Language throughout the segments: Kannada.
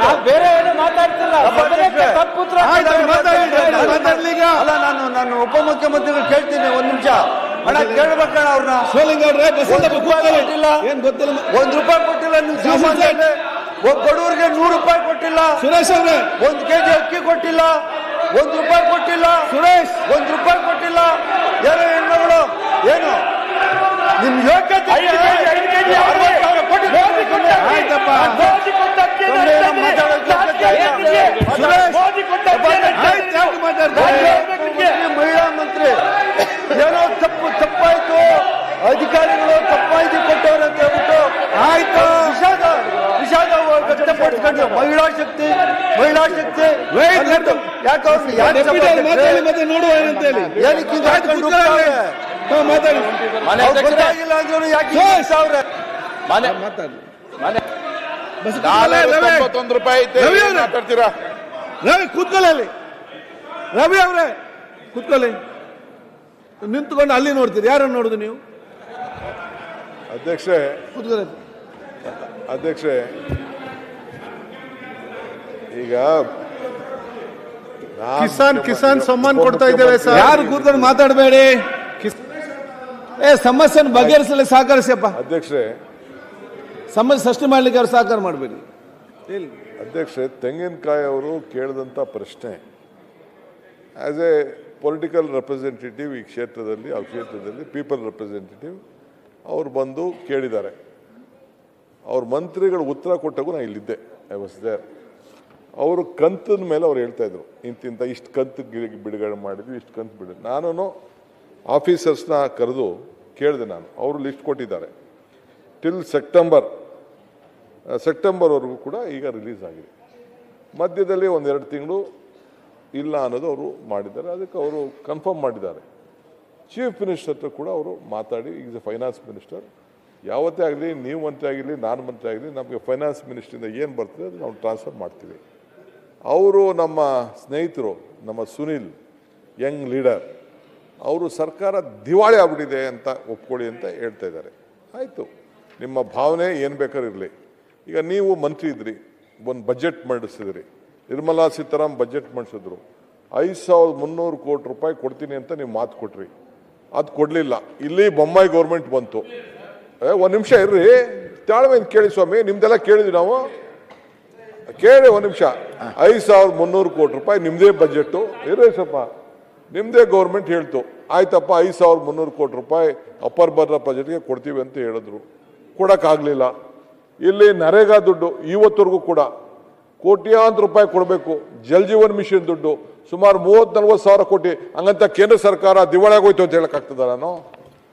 ನಾನ್ ಬೇರೆ ಏನು ಮಾತಾಡ್ತಿಲ್ಲ. ಸದನಕ್ಕೆ ತಪ್ಪು ಉತ್ತರ ಆಯ್ತು, ಕೊಡ್ತಾರೆ. ಮಾತಾಡಿ, ಮಾತಾಡ್ಲಿ ಈಗ. ಅಲ್ಲ ನಾನು ನಾನು ಉಪಮುಖ್ಯಮಂತ್ರಿಗಳು ಕೇಳ್ತೀನಿ ಒಂದ್ ನಿಮಿಷ. ಅಣ್ಣ ಕೇಳ್ಬೇಕಣ್ಣ ಅವ್ರನ್ನ. ಸೋಲಿಂಗ್ ಕೊಟ್ಟಿಲ್ಲ. ಏನ್ ಗೊತ್ತಿಲ್ಲ ಒಂದ್ ರೂಪಾಯಿ ಕೊಟ್ಟಿಲ್ಲ ನೀವು ಸಾಮಾನ್ಯರಿಗೆ ಒಬ್ಬ ಬಡವರಿಗೆ ನೂರು ರೂಪಾಯಿ ಕೊಟ್ಟಿಲ್ಲ. ಸುರೇಶ್ ಅವ್ರೆ. ಒಂದ್ ಕೆಜಿ ಅಕ್ಕಿ ಕೊಟ್ಟಿಲ್ಲ. ಒಂದ್ ರೂಪಾಯಿ ಕೊಟ್ಟಿಲ್ಲ. ಸುರೇಶ್. ಒಂದ್ ರೂಪಾಯಿ ಕೊಟ್ಟಿಲ್ಲ ಏನೋ ಹೆಣ್ಮಗಳು ಏನು ನಿಮ್ ಯೋಗ್ಯತೆ ಐದು ಕೆಜಿ, ಐದು ಕೆಜಿ ಅರವತ್ತು ಸಾವಿರ ಕೋಟಿ ಮೋದಿ ಕೊಟ್ಟ ಅಕ್ಕಿ. ಆಯ್ತಪ್ಪ. ಮೋದಿ ಕೊಟ್ಟ ಅಕ್ಕಿ ಸುಮ್ನೆ ಏನೋ ಮಾತಾಡೋದು ರಾಜಕೀಯ ಏನಿದೆ? ಸುರೇಶ್. ಮೋದಿ ಕೊಟ್ಟ ಅಕ್ಕಿ ಏನಿದೆ? ಆಯ್ತು, ಯಾಕೆ ಮಾತಾಡ್ತಾ ನಾನು ಇದ್ದೀರಿ? ಹೇಳ್ಬೇಕು ನಿಮ್ಗೆ. ಮಂತ್ರಿ, ಮಹಿಳಾ ಮಂತ್ರಿ ಏನೋ ತಪ್ಪು ತಪ್ಪಾಯ್ತು. ಅಧಿಕಾರಿಗಳು ತಪ್ಪಾಯ್ತು ಕೊಟ್ಟವ್ರು ಅಂತ ಹೇಳ್ಬಿಟ್ಟು ಆಯ್ತು. ವಿಷಾದ ವಿಷಾದ ವ್ಯಕ್ತಪಡಿಸ್ಕೊಂಡು ಮಹಿಳಾ ಶಕ್ತಿ ಮಹಿಳಾ ಶಕ್ತಿ. ಅಂದ್ಬಿಟ್ಟು ಯಾಕೆ ನೋಡುವ ಏನಂತ ಹೇಳಿ. ಏನಕ್ಕೆ ಹಿಂಗ್ ಆಯ್ತು, ಹಾಕೊಂಡು ಮಾತಾಡಿ. ಗೊತ್ತಾಗಿಲ್ಲ ಅಂದ್ರೂ ಯಾಕೆ ಸಾವ್ರೆ? ಮನೆ ಮಾತಾಡಿ. ಮನೆ ರವಿ. ತೊಂಬತ್ತೊಂದು ರೂಪಾಯಿ ಐತೆ ಮಾತಾಡ್ತೀರಾ? ರವಿ ಕೂತ್ಕೊಳ್ಳಿ ಅಲ್ಲಿ. ರವಿ ಅವರೇ ಕೂತ್ಕೊಳ್ಳಿ. ನಿಂತ್ಕೊಂಡು ಅಲ್ಲಿ ನೋಡ್ತೀರಿ. ಯಾರನ್ನು ನೋಡುದು ನೀವು? ಅಧ್ಯಕ್ಷೆ ಕೂತ್ಕೊಳ್ಳಿ. ಅಧ್ಯಕ್ಷೆ ಈಗ ಕಿಸಾನ್ ಕಿಸಾನ್ ಸಮ್ಮಾನ್ ಕೊಡ್ತಾ ಇದ್ದೇವೆ ಸರ್. ಯಾರು ಕೂತ್ಕೊಂಡು ಮಾತಾಡಬೇಡಿ? ಏ ಸಮಸ್ಯೆ ಬಗೆಹರಿಸಲಿ ಸಹಕರಿಸಪ್ಪ ಅಧ್ಯಕ್ಷರೇ ಸಮಸ್ಯೆ ಸೃಷ್ಟಿ ಮಾಡ್ಲಿಕ್ಕೆ ಅವ್ರು ಸಹಕಾರ ಮಾಡಬೇಡಿ. ಹೇಳಿ. ಅಧ್ಯಕ್ಷೆ, ತೆಂಗಿನಕಾಯಿ ಅವರು ಕೇಳಿದಂಥ ಪ್ರಶ್ನೆ ಆ್ಯಸ್ ಎ ಪೊಲಿಟಿಕಲ್ ರೆಪ್ರೆಸೆಂಟೇಟಿವ್ ಈ ಕ್ಷೇತ್ರದಲ್ಲಿ, ಆ ಕ್ಷೇತ್ರದಲ್ಲಿ ಪೀಪಲ್ ರೆಪ್ರೆಸೆಂಟೇಟಿವ್ ಅವ್ರು ಬಂದು ಕೇಳಿದ್ದಾರೆ. ಅವ್ರ ಮಂತ್ರಿಗಳು ಉತ್ತರ ಕೊಟ್ಟಾಗೂ ನಾನು ಇಲ್ಲಿದ್ದೆ ಐ ವಾಸ್ ದೇರ್ ಅವರು ಕಂತಿನ ಮೇಲೆ ಅವ್ರು ಹೇಳ್ತಾ ಇದ್ರು ಇಂತಿಂತ ಇಷ್ಟು ಕಂತು ಬಿಡುಗಡೆ ಮಾಡಿದ್ವಿ, ಇಷ್ಟು ಕಂತು ಬಿಡ ನಾನು ಆಫೀಸರ್ಸ್ನ ಕರೆದು ಕೇಳಿದೆ ನಾನು, ಅವರು ಲಿಸ್ಟ್ ಕೊಟ್ಟಿದ್ದಾರೆ. ಟಿಲ್ ಸೆಪ್ಟೆಂಬರ್ ಸೆಪ್ಟೆಂಬರ್ವರೆಗೂ ಕೂಡ ಈಗ ರಿಲೀಸ್ ಆಗಿದೆ. ಮಧ್ಯದಲ್ಲಿ ಒಂದೆರಡು ತಿಂಗಳು ಇಲ್ಲ ಅನ್ನೋದು ಅವರು ಮಾಡಿದ್ದಾರೆ. ಅದಕ್ಕೆ ಅವರು ಕನ್ಫರ್ಮ್ ಮಾಡಿದ್ದಾರೆ. ಚೀಫ್ ಮಿನಿಸ್ಟರ್ ಹತ್ರ ಕೂಡ ಅವರು ಮಾತಾಡಿ ಈಸ್ ಎ ಫೈನಾನ್ಸ್ ಮಿನಿಸ್ಟರ್ ಯಾವತ್ತೇ ಆಗಲಿ, ನೀವು ಮಂತ್ರಿ ಆಗಿರಲಿ, ನಾನು ಮಂತ್ರಿ ಆಗಲಿ ನಮಗೆ ಫೈನಾನ್ಸ್ ಮಿನಿಸ್ಟ್ರಿಂದ ಏನು ಬರ್ತದೆ ಅದು ನಾವು ಟ್ರಾನ್ಸ್ಫರ್ ಮಾಡ್ತೀವಿ. ಅವರು ನಮ್ಮ ಸ್ನೇಹಿತರು, ನಮ್ಮ ಸುನಿಲ್ ಯಂಗ್ ಲೀಡರ್ ಅವರು ಸರ್ಕಾರ ದಿವಾಳಿ ಆಗ್ಬಿಟ್ಟಿದೆ ಅಂತ ಒಪ್ಕೊಳ್ಳಿ ಅಂತ ಹೇಳ್ತಾ ಇದ್ದಾರೆ. ಆಯಿತು. ನಿಮ್ಮ ಭಾವನೆ ಏನು ಬೇಕಾದ್ರೂ ಇರಲಿ. ಈಗ ನೀವು ಮಂತ್ರಿ ಇದ್ರಿ ಒಂದು ಬಜೆಟ್ ಮಂಡಿಸಿದ್ರಿ. ನಿರ್ಮಲಾ ಸೀತಾರಾಮ್ ಬಜೆಟ್ ಮಂಡಿಸಿದ್ರು. ಐದು ಸಾವಿರದ ಮುನ್ನೂರು ಕೋಟಿ ರೂಪಾಯಿ ಕೊಡ್ತೀನಿ ಅಂತ ನೀವು ಮಾತು ಕೊಟ್ರಿ. ಅದು ಕೊಡಲಿಲ್ಲ. ಇಲ್ಲಿ ಬೊಮ್ಮಾಯಿ ಗೌರ್ಮೆಂಟ್ ಬಂತು. ಏ, ಒಂದು ನಿಮಿಷ ಇರ್ರಿ. ತಾಳ್ಮೆಯಿಂದ ಕೇಳಿ ಸ್ವಾಮಿ, ನಿಮ್ದೆಲ್ಲ ಕೇಳಿದ್ವಿ ನಾವು. ಕೇಳಿ ಒಂದು ನಿಮಿಷ. ಐದು ಸಾವಿರದ ಮುನ್ನೂರು ಕೋಟಿ ರೂಪಾಯಿ ನಿಮ್ಮದೇ ಬಜೆಟ್ಟು ಇರ್ರಿ ಸ್ವಲ್ಪ. ನಿಮ್ಮದೇ ಗೌರ್ಮೆಂಟ್ ಹೇಳ್ತು. ಆಯ್ತಪ್ಪ, ಐದು ಸಾವಿರದ ಮುನ್ನೂರು ಕೋಟಿ ರೂಪಾಯಿ ಅಪ್ಪರ್ ಬರ್ರ ಬಜೆಟ್ಗೆ ಕೊಡ್ತೀವಿ ಅಂತ ಹೇಳಿದ್ರು. ಕೊಡೋಕ್ಕಾಗಲಿಲ್ಲ. ಇಲ್ಲಿ ನರೇಗಾ ದುಡ್ಡು ಇವತ್ತವರೆಗೂ ಕೂಡ ಕೋಟ್ಯಾಂತರ ರೂಪಾಯಿ ಕೊಡಬೇಕು, ಜಲ್ ಜೀವನ್ ಮಿಷನ್ ದುಡ್ಡು, ಸುಮಾರು ಮೂವತ್ತು ನಲ್ವತ್ತು ಸಾವಿರ ಕೋಟಿ, ಹಂಗಂತ ಕೇಂದ್ರ ಸರ್ಕಾರ ದಿವಾಳಿಯಾಗೋಯ್ತು ಅಂತ ಹೇಳಕ್ಕಾಗ್ತದ ನಾನು?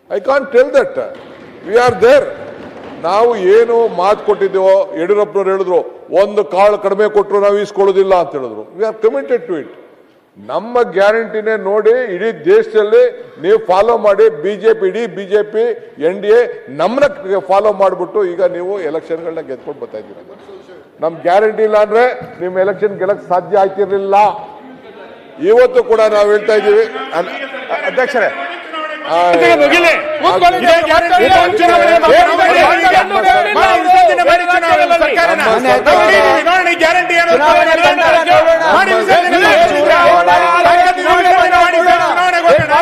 I can tell that we are there ನಾವು ಏನು ಮಾತು ಕೊಟ್ಟಿದ್ದೇವೋ, ಯಡಿಯೂರಪ್ಪನವ್ರು ಹೇಳಿದ್ರು, ಒಂದು ಕಾಳು ಕಡಿಮೆ ಕೊಟ್ಟರು ನಾವು ಈಸ್ಕೊಳ್ಳೋದಿಲ್ಲ ಅಂತ ಹೇಳಿದ್ರು. We are committed to it ನಮ್ಮ ಗ್ಯಾರಂಟಿನೇ ನೋಡಿ ಇಡೀ ದೇಶದಲ್ಲಿ ನೀವು ಫಾಲೋ ಮಾಡಿ ಬಿಜೆಪಿ ಇಡೀ ಬಿಜೆಪಿ ಎನ್ ಡಿ ಎ ನಮ್ಮನ್ನ ಫಾಲೋ ಮಾಡಿಬಿಟ್ಟು ಈಗ ನೀವು ಎಲೆಕ್ಷನ್ಗಳನ್ನ ಗೆದ್ಕೊಂಡು ಬರ್ತಾ ಇದ್ದೀರಿ. ನಮ್ಮ ಗ್ಯಾರಂಟಿ ಇಲ್ಲ ಅಂದರೆ ನಿಮ್ಮ ಎಲೆಕ್ಷನ್ ಗೆಲ್ಲಕ್ಕೆ ಸಾಧ್ಯ ಆಗ್ತಿರಲಿಲ್ಲ. ಇವತ್ತು ಕೂಡ ನಾವು ಹೇಳ್ತಾ ಇದ್ದೀವಿ. ಅಧ್ಯಕ್ಷರೇ ಗ್ಯಾರಂಟಿ ಇಲ್ಲ. ಚುನಾವಣೆ ಮಾಡಿ, ಮಾಡಿ, ಮಾಡಿ, ಮಾಡಿ, ವಿಸರ್ಜನೆ ಮಾಡಿ ಚುನಾವಣೆ ಸರ್ಕಾರನ. ನೋಡಿ, ನೋಡಿ, ಗ್ಯಾರಂಟಿ ಏನು ಅಂತ ಚುನಾವಣೆ ಹೇಳಿ ತಂತ್ರ ನೋಡೋಣ. ಮಾಡಿ ವಿಸರ್ಜನೆ ಮಾಡಿ. ಸಂಗತಿ ನೋಡಿ, ಮಾಡಿ, ಮಾಡಿ, ಚುನಾವಣೆ ಕೊಡೋಣ.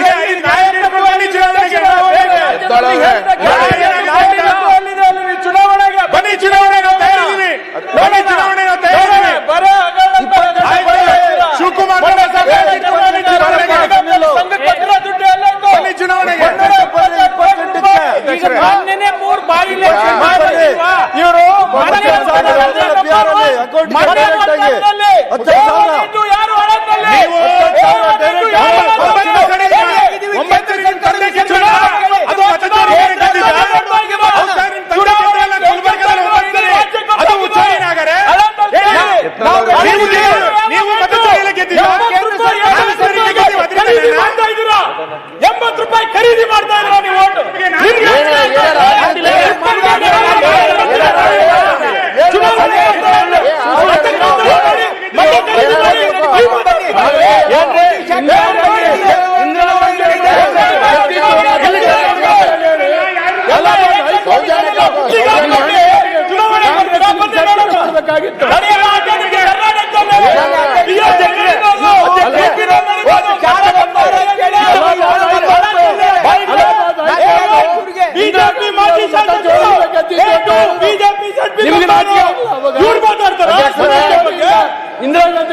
ಇದೇ ಈ ನಾಯಕತ್ವ ಬನ್ನಿ ಚುನಾವಣೆಗೆ. ಎದ್ದೊಳಗೆ. ಚುನಾವಣೆಗೆ ಬನ್ನಿ ಚುನಾವಣೆಗೆ ನಾವು ತಯಾರಿದ್ದೀವಿ. ಬನ್ನಿ ಚುನಾವಣೆಗೆ ನಾವು ತಯಾರಿದ್ದೀವಿ. ಆಯ್ತು. ಶಿವಕುಮಾರ್ ಅವರ ಸಭೆ ಆಯ್ತು. ಬನ್ನಿ ಚುನಾವಣೆಗೆ. ಬನ್ನಿ ಚುನಾವಣೆಗೆ ಈಗ ಮೊನ್ನೆನೇ ಮೂರ್ ಬಾರಿ election ಮಾಡಿಲ್ವಾ? ಇವರು ಅಕೌಂಟ್ direct ಆಗಿ ಹತ್ತು ಸಾವಿರ. ನೀವು ಹತ್ತು ಸಾವಿರ direct ಆಗಿ ಒಂಬತ್ತು ಕಡೆಗೆ ಒಂಬತ್ತು ಕಡೆಗೆ ಚುನಾವಣೆ ಅದು ಮತದಾರರು ಏನು ಗೆದ್ದಿದ್ದ? ಹೌದು ಸರ್, ನಿಮ್ಮ ತಂದೆ ಗೆದ್ದಲ್ಲ, ಗುಲ್ಬರ್ಗದಲ್ಲಿ ಒಂಬತ್ತನೇ. ಅದು ಉಚ್ಚಾರಣೆಯಾಗರೆ? ನಾವು ನೀವು ಗೆದ್ದು- ನೀವು ಮತದಾರರೆಲ್ಲ ಗೆದ್ದಿದ್ದ? ನಾವು ಸರಿ ಗೆದ್ದಿದ್ದೀವಿ, ಅದರಿಂದ ಎಂಬತ್ತು ರೂಪಾಯಿ ಖರೀದಿ ಮಾಡ್ತಾ ಇದ್ರ ನೀವು ಓಟು ಚುನಾವಣೆ ಮಾಡ್ಬೇಕಾಗಿತ್ತು ಬಿಜೆಪಿ ಮಾಜಿ ಶಾಸಕರು ಬಿಜೆಪಿ ನಿಮ್ಗೆ ನಾಚಿಕೆ ಆಗಲ್ಲ ಅವಾಗ? ಇವ್ರು ಮಾತಾಡ್ತಾರ ಇಂದಿರಾ ಗಾಂಧಿ ಅಧ್ಯಕ್ಷರೇ, ಗೆದ್ದಿದ್ದು ಅಂತ ಮತ ಹೇಳಿ. ಕಳ್ತನ ಮಾಡಿದ್ದಾರೆ. ಅಲ್ಲ, ಹೈಕೋರ್ಟ್ ಏ, ಮತ ಕಳ್ತನ ಮಾಡಿದ್ದಾರೆ. ಕಳ್ತನ ಅವ್ರಿಗೆ ಮತ ಕಳ್ತನ ಉದ್ಯೋಗ ಮಾಡಿದ್ದಾರೆ ಖಾತ್ರಿ ನೀವು. ಯೋಜನೆ ಕಳ್ತನ ಇಲ್ಲಿ ಮತ ಮಾಡಿದ್ದಾರೆ. ಕಳ್ತನ ಮಾಡಿದ್ದಾರೆ. ಇವ್ರು ಮಾತಾಡ್ತಾರೆ. ಆಯ್ತು, ಆಯ್ತು ಕೂತ್ಕೊಳ್ಳಿ. ಏ, ದುಡ್ಡು ಕೊಟ್ಟಿದ್ದೀರಾ? JJL ಹದಿಮೂರು ಸಾವಿರ ಕೋಟಿ ಕೊಡ್ಬೇಕು ನೀವು ಇನ್ನು. ರಾಜೇಶ್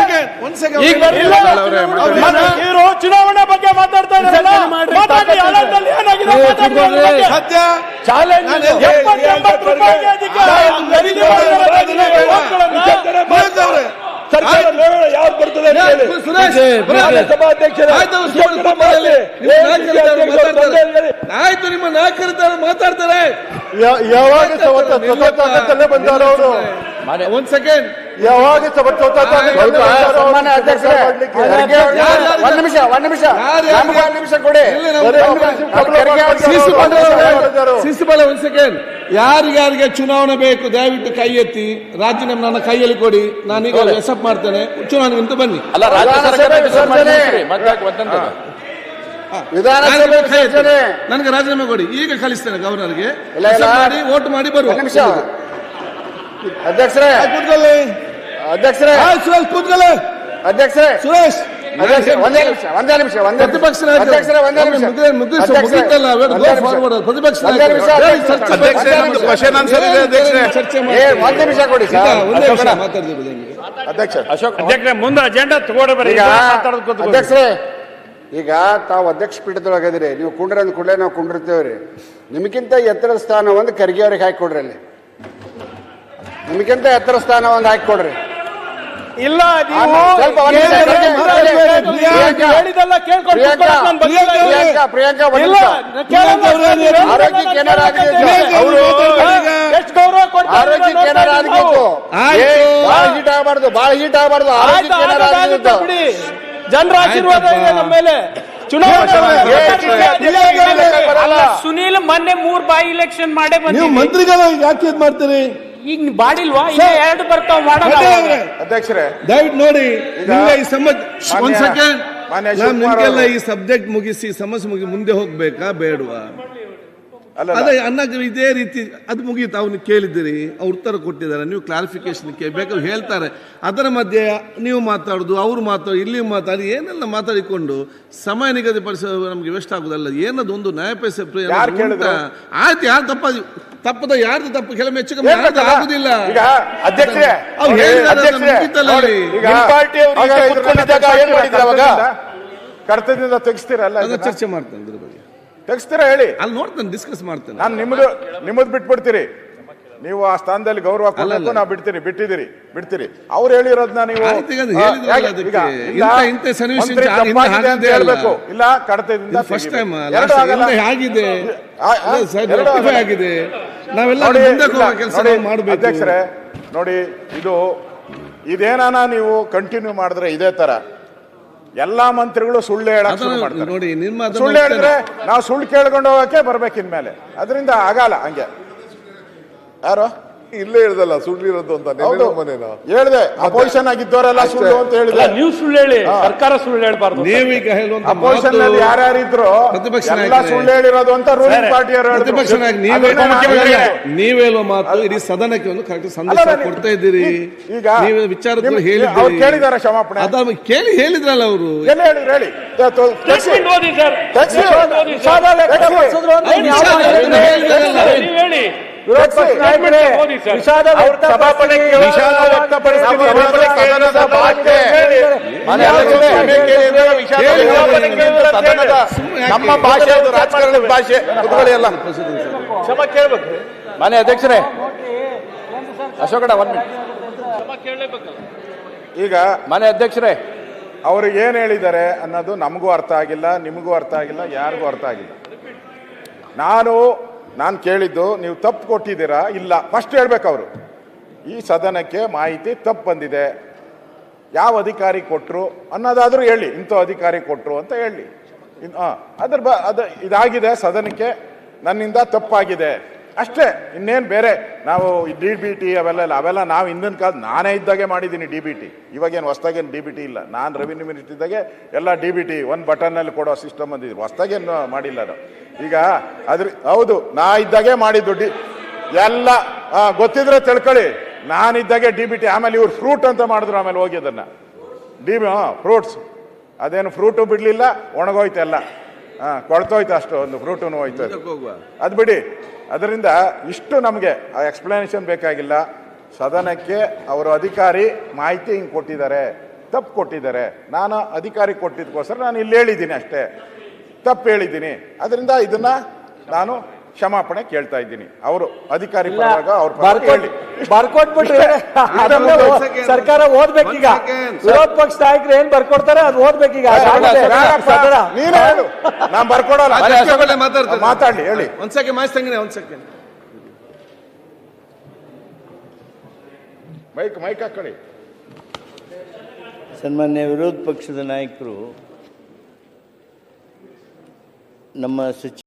ಚುನಾವಣೆ ಬಗ್ಗೆ ಮಾತಾಡ್ತಾ ಇದ್ದಾರಲ್ಲ ಮಾಡ್ರಿ, ಮಾತಾಡಿ ಏನಾಗಿದೆ. ಸತ್ಯ. ಚಾಲೆಂಜ್ ಎಂಬತ್ತು ಬರ್ತದೆ ಸಭಾಧ್ಯಕ್ಷರೇ, ಆಯ್ತು. ನಿಮ್ಮ ನಾಯಕರಿದ್ದಾರೆ, ಮಾತಾಡ್ತಾರೆ. ಯಾವಾಗ ಸ್ವತಂತ್ರದಲ್ಲೇ ಬಂದಾರ ಅವರು? ಒಂದ್ ಸೆಕೆಂಡ್. ಯಾವಾಗ ಒಂದ್ ನಿಮಿಷ ಒಂದ್ ನಿಮಿಷ. ಒಂದ್ ನಿಮಿಷ ಕೊಡಿ. ನಾವು- ಒಂದ್ ಸೆಕೆಂಡ್. ಯಾರಿಗಾರಿಗೆ ಚುನಾವಣೆ ಬೇಕು ದಯವಿಟ್ಟು ಕೈ ಎತ್ತಿ. ರಾಜೀನಾಮೆ ನನ್ನ ಕೈಯಲ್ಲಿ ಕೊಡಿ. ನಾನೀಗ ಎಸಪ್ ಮಾಡ್ತೇನೆ. ಚುನಾವಣೆ ನಿಂತು ಬನ್ನಿ. ಅಲ್ಲ ವಿಧಾನಸಭೆ. ವಿಸರ್ಜನೆ. ನನಗೆ ರಾಜೀನಾಮೆ ಕೊಡಿ. ಈಗ ಕಳಿಸ್ತೇನೆ ಗವರ್ನರ್ಗೆ. ಇಲ್ಲ, ಇಲ್ಲ. accept ಮಾಡಿ ವೋಟ್ ಮಾಡಿ ಬರುವ. ನಿಮಿಷ. ಅಧ್ಯಕ್ಷರೇ. ಕೂತ್ಕೊಳ್ಳಿ. ಅಧ್ಯಕ್ಷರೇ. ಸುರೇಶ್ ಕೂತ್ಕೊಳ್ಳಿ. ಅಧ್ಯಕ್ಷರೇ. ಸುರೇಶ್. ಅಧ್ಯಕ್ಷರೇ, ಒಂದೇ ನಿಮಿಷ ಒಂದೇ ನಿಮಿಷ ಒಂದೇ ಪ್ರತಿಪಕ್ಷ ನಾಯಕರು. ಅಧ್ಯಕ್ಷರೇ ಒಂದೇ ನಿಮಿಷ. ಮುಗಿದ- ಮುಗಿಸು- ಅಧ್ಯಕ್ಷರೇ, ಮುಗಿತಲ್ಲ, ಅವಾಗ go ಒಂದೇ ನಿಮಿಷ. forward. ಪ್ರತಿಪಕ್ಷ ಒಂದೇ ನಾಯಕರು. ನಿಮಿಷ ಹೇಳಿ, ಅಧ್ಯಕ್ಷರೇ. ಚರ್ಚೆ ಮಾಡಿ. ಅಧ್ಯಕ್ಷರೇ, ನಮ್ದು question answer ಇದೆ, ಅಧ್ಯಕ್ಷರೇ. ಚರ್ಚೆ ಏ ಒಂದ್ ನಿಮಿಷ ಕೊಡಿ ಸರ್. ಒಂದೇ ಮಾತಾಡ್ತಿರೋದು. ಅಧ್ಯಕ್ಷ ಅಧ್ಯಕ್ಷರೇ. ಮುಂದೆ ಅಜೆಂಡಾ ತಗೊಂಡ್ಬರ್ರಿ ಈಗ ಅಧ್ಯಕ್ಷರೇ ಈಗ ತಾವು ಅಧ್ಯಕ್ಷ ಪೀಠದೊಳಗದಿರಿ ನೀವು ಕುಂಡ್ರ ಅಂದ ಕೂಡಲೇ ನಾವು ಕುಂಡಿರ್ತೇವ್ರಿ ನಿಮಗಿಂತ ಎತ್ತರ ಸ್ಥಾನ ಒಂದು ಖರ್ಗೆ ಅವ್ರಿಗೆ ಹಾಕಿ ಕೊಡ್ರಿ ಅಲ್ಲಿ ನಿಮಗಿಂತ ಎತ್ತರ ಸ್ಥಾನ ಒಂದು ಹಾಕಿ ಕೊಡ್ರಿ ಇಲ್ಲ ಆರೋಗ್ಯಕ್ಕೆ ಏನಾರ ಆಗಬಾರ್ದು ಬಹಳ ಹೀಟ್ ಆಗಬಾರ್ದು ಆರೋಗ್ಯಕ್ಕೆ ಏನಾರ ಜನರ ಆಶೀರ್ವಾದ. ಇದೆ ನಮ್ಮ ಮೇಲೆ. ಚುನಾವಣೆ ಬರಲ್ಲ. ಸುನೀಲ್ ಮೊನ್ನೆ ಮೂರ್ ಬಾಯಿ ಇಲೆಕ್ಷನ್ ಮಾಡೇ ನೀವು ಬಂದಿವಿ ಮಂತ್ರಿಗಳ ಯಾಕೆ ಇದ್ ಮಾಡ್ತೀರಿ? ಈಗ ಬಾಡಿಲ್ವಾ? ಈಗ ಎರಡು ಬರ್ತಾವ ಅಧ್ಯಕ್ಷರೇ ದಯವಿಟ್ಟು ನೋಡಿ ನಿಮ್ಗೆ ಈ ಸಂಬಂಧ ಒಂದ್ ಸೆಕೆಂಡ್ ನಿಮ್ಗೆಲ್ಲ ಈ ಸಬ್ಜೆಕ್ಟ್ ಮುಗಿಸಿ ಸಮಸ್ಯೆ ಮುಗಿ ಮುಂದೆ ಹೋಗ್ಬೇಕಾ ಬೇಡವಾ? ಅಲ್ಲ ಅದೇ ಅನ್ನ ಇದೇ ರೀತಿ ಅದು ಮುಗೀತು. ಅವನು ಕೇಳಿದ್ದೀರಿ ಅವ್ರ ಉತ್ತರ ಕೊಟ್ಟಿದ್ದಾರೆ. ನೀವು ಕ್ಲಾರಿಫಿಕೇಶನ್ ಬೇಕಾದ್ರೆ ಹೇಳ್ತಾರೆ. ಅದರ ಮಧ್ಯೆ ನೀವು ಮಾತಾಡೋದು ಅವ್ರು ಮಾತಾಡೋದು ಇಲ್ಲಿ ಮಾತಾಡಿ ಏನೆಲ್ಲ ಮಾತಾಡಿಕೊಂಡು ಸಮಯ ನಿಗದಿಪಡಿಸ ನಮಗೆ ವೆಸ್ಟ್ ಆಗುದಲ್ಲ. ಏನದು ಒಂದು ನ್ಯಾಯಪೇಸ ಯಾರ್ ಕೇಳಿದ್ರು? ಆಯ್ತು ಯಾರು ತಪ್ಪ ತಪ್ಪದ ಯಾರ್ದು ತಪ್ಪು? ಕೆಲವು ಹೆಚ್ಚು ಆಗುದಿಲ್ಲ. ಅವ್ರು ಕರ್ತದಿಂದ ತೆಗಿಸ್ತೀರಲ್ಲ ಅದನ್ನ ಚರ್ಚೆ ಮಾಡ್ತಾ ಇದ್ರ ತೆಗಿಸ್ತೀರಾ ಹೇಳಿ. ಅಲ್ಲಿ ನೋಡ್ತೇನೆ ಡಿಸ್ಕಸ್ ಮಾಡ್ತೇನೆ. ನಾನು ನಿಮ್ಮದು ನಿಮ್ಮದು ಬಿಟ್ಬಿಡ್ತೀರಿ. ನೀವು ಆ ಸ್ಥಾನದಲ್ಲಿ ಗೌರವ ಕೊಡಬೇಕು ನಾ ನಾವು ಬಿಡ್ತೀರಿ ಬಿಟ್ಟಿದ್ದೀರಿ ಬಿಡ್ತೀರಿ. ಅವ್ರು ಹೇಳಿರೋದನ್ನ ನೀವು ಹೇಳ್ಬೇಕು. ಇಲ್ಲ ಕಡತದಿಂದ ಫಸ್ಟ್ ಟೈಮ್. ಆಗಿದೆ. ಆಗಿದೆ. ನಾವೆಲ್ಲ ಅಧ್ಯಕ್ಷರೇ ನೋಡಿ ಇದು ಇದೇನಾನ ನೀವು ಕಂಟಿನ್ಯೂ ಮಾಡಿದ್ರೆ ಇದೇ ತರ. ಎಲ್ಲಾ ಮಂತ್ರಿಗಳು ಸುಳ್ಳು ಹೇಳಕ್ ಶುರು ಮಾಡ್ತಾರೆ. ನೋಡಿ ನಿಮ್ಮ ಅದನ್ನ ಸುಳ್ಳು ಹೇಳಿದ್ರೆ ನಾವು ಸುಳ್ಳು ಕೇಳ್ಕೊಂಡು ಹೋಗಕ್ಕೆ ಬರ್ಬೇಕು ಇನ್ಮೇಲೆ ಅದರಿಂದ ಆಗಲ್ಲ ಹಂಗೆ. ಯಾರು? ಇಲ್ಲೇ ಹೇಳ್ದಲ್ಲ ಸುಳ್ಳಿರೋದು ಅಂತ ಹೌದು. ಮನೇನ? ಹೇಳ್ದೆ ಅಪೋಸಿಷನ್ ಆಗಿದ್ದವರೆಲ್ಲ ಸುಳ್ಳು ಅಂತ ಹೇಳಿದೆ. ನೀವು ಸುಳ್ಳು ಹೇಳಿ ಸರ್ಕಾರ ಸುಳ್ಳು ಹೇಳ್ಬಾರ್ದು ನೀವೀಗ ಹೇಳುವಂತ ಅಪೋಸಿಷನ್ ಮಾತು ನಲ್ಲಿ ಯಾರ್ಯಾರಿದ್ರು ಪ್ರತಿಪಕ್ಷ ಎಲ್ಲ ಸುಳ್ಳು ಹೇಳಿರೋದು ಅಂತ ರೂಲಿಂಗ್ ಪಾರ್ಟಿಯವರು ಪ್ರತಿಪಕ್ಷ ನಾಯಕ ನೀವೇ ನೀವ್ ಹೇಳುವ ಮಾತು ಇಡೀ ಸದನಕ್ಕೆ ಒಂದು ಕರೆಕ್ಟ್ ಸಂದೇಶ ಅಲ್ಲ, ನಾನು- ಕೊಡ್ತಾ ಇದ್ದೀರಿ. ಈಗ ನೀವು ವಿಚಾರದಲ್ಲಿ ನಿಮ್- ಹೇಳಿದ್ದೀರಿ. ಅವ್ರು ಕೇಳಿದಾರ ಕ್ಷಮಾಪಣೆ. ಅದ ಕೇಳಿ ಹೇಳಿದ್ರಲ್ಲ ಅವರು. ಎಲ್ಲಿ ಹೇಳಿದ್ರು ಹೇಳಿ. Statement ಓದಿ ಸರ್ ಅಂತ ಹೇಳಿದ್ರಲ್ಲ. ನೀವು ಹೇಳಿ. ಸಭಾಪತಿ ವಿಷಾದ ನಮ್ಮ ಭಾಷೆ ಅದು. ರಾಜಕಾರಣದ ಭಾಷೆ. ಎಲ್ಲ ಕ್ಷಮ ಕೇಳ್ಬೇಕು. ಮನೆ ಅಧ್ಯಕ್ಷರೇ. ಅಶೋಕಡ ಒಂದ್ ಮಿನಿಟ್ ಈಗ ಮನೆ ಅಧ್ಯಕ್ಷರೇ. ಅವರು ಏನ್ ಹೇಳಿದ್ದಾರೆ ಅನ್ನೋದು ನಮಗೂ ಅರ್ಥ ಆಗಿಲ್ಲ ನಿಮಗೂ ಅರ್ಥ ಆಗಿಲ್ಲ ಯಾರಿಗೂ ಅರ್ಥ ಆಗಿಲ್ಲ. ನಾನು ನಾನು ಕೇಳಿದ್ದು, ನೀವು ತಪ್ಪು ಕೊಟ್ಟಿದ್ದೀರಾ? ಇಲ್ಲ. ಫಸ್ಟ್ ಹೇಳ್ಬೇಕು ಅವರು. ಈ ಸದನಕ್ಕೆ ಮಾಹಿತಿ ತಪ್ಪು ಬಂದಿದೆ. ಯಾವ ಅಧಿಕಾರಿ ಕೊಟ್ಟರು ಅನ್ನೋದಾದರೂ ಹೇಳಿ. ಇಂಥ ಅಧಿಕಾರಿ ಕೊಟ್ಟರು ಅಂತ ಹೇಳಿ. ಹಾಂ ಅದ್ರ ಬ, ಅದು, ಇದಾಗಿದೆ ಸದನಕ್ಕೆ. ನನ್ನಿಂದ ತಪ್ಪಾಗಿದೆ. ಅಷ್ಟೇ ಇನ್ನೇನು ಬೇರೆ? ನಾವು ಡಿ ಬಿ ಟಿ ಅವೆಲ್ಲ ಅವೆಲ್ಲ ನಾವು ಹಿಂದಿನ ಕಾಲ ನಾನೇ ಇದ್ದಾಗೆ ಮಾಡಿದ್ದೀನಿ ಡಿ ಬಿ ಟಿ. ಇವಾಗೇನು ಹೊಸ್ದಾಗೇನು ಡಿ ಬಿ ಟಿ ಇಲ್ಲ. ನಾನು ರೆವಿನ್ಯೂ ಮಿನಿಸ್ಟರ್ ಇದ್ದಾಗೆ ಎಲ್ಲ ಡಿ ಬಿ ಟಿ ಒಂದು ಬಟನ್ನಲ್ಲಿ ಕೊಡೋ ಸಿಸ್ಟಮ್ ಬಂದಿದ್ರು ಹೊಸ್ದಾಗೇನು ಮಾಡಿಲ್ಲ ಅದು. ಈಗ ಅದ್ರ ಹೌದು ನಾ ಇದ್ದಾಗೆ ಮಾಡಿದ್ದು ಡಿ ಎಲ್ಲ ಗೊತ್ತಿದ್ರೆ ತಿಳ್ಕೊಳ್ಳಿ. ನಾನಿದ್ದಾಗೆ ಡಿ ಬಿ ಟಿ ಆಮೇಲೆ ಇವ್ರು ಫ್ರೂಟ್ ಅಂತ ಮಾಡಿದ್ರು ಆಮೇಲೆ ಹೋಗಿ ಅದನ್ನು. ಡಿ ಬಿ ಹಾಂ ಫ್ರೂಟ್ಸ್. ಅದೇನು ಫ್ರೂಟು ಬಿಡಲಿಲ್ಲ ಒಣಗೋಯ್ತೆಲ್ಲ. ಹಾಂ ಕೊಳ್ತೋಯ್ತು ಅಷ್ಟು ಒಂದು ಫ್ರೂಟು ಹೋಯ್ತು ಅದು ಬಿಡಿ. ಅದರಿಂದ ಇಷ್ಟು ನಮಗೆ ಆ ಎಕ್ಸ್ಪ್ಲನೇಷನ್ ಬೇಕಾಗಿಲ್ಲ. ಸದನಕ್ಕೆ ಅವರು ಅಧಿಕಾರಿ ಮಾಹಿತಿ ಹಿಂಗೆ ಕೊಟ್ಟಿದ್ದಾರೆ, ತಪ್ಪು ಕೊಟ್ಟಿದ್ದಾರೆ. ನಾನು ಅಧಿಕಾರಿ ಕೊಟ್ಟಿದ್ದಕ್ಕೋಸ್ಕರ ನಾನು ಇಲ್ಲಿ ಹೇಳಿದ್ದೀನಿ ಅಷ್ಟೇ. ತಪ್ಪು ಹೇಳಿದ್ದೀನಿ. ಅದರಿಂದ ಇದನ್ನು ನಾನು ಕ್ಷಮಾಪಣೆ ಕೇಳ್ತಾ ಇದ್ದೀನಿ. ಅವರು ಅಧಿಕಾರಿ ಪರವಾಗ ಅವ್ರ ಬರ್ಕೊಟ್ಬಿಟ್ರೆ. ಸರ್ಕಾರ ಓದ್ಬೇಕೀಗ. ಒಂದು second. ವಿರೋಧ ಪಕ್ಷ ನಾಯಕರು ಏನ್ ಬರ್ಕೊಡ್ತಾರೆ ಅದು ಓದ್ಬೇಕೀಗ. ಈಗ ಹೇಳು. ನಾನು ಬರ್ಕೊಡಲ್ಲ. ಮಾತಾಡ್ಲಿ ಹೇಳಿ. ಒಂದ್ ಸೆಕೆಂಡ್ ತಂಗಿನಿ ಒಂದ್ ಸೆಕೆಂಡ್. ಮೈಕ್ ಮೈಕ್ ಹಾಕೊಳ್ಳಿ. ಸನ್ಮಾನ್ಯ ವಿರೋಧ ಪಕ್ಷದ ನಾಯಕರು ನಮ್ಮ ಸಚಿವ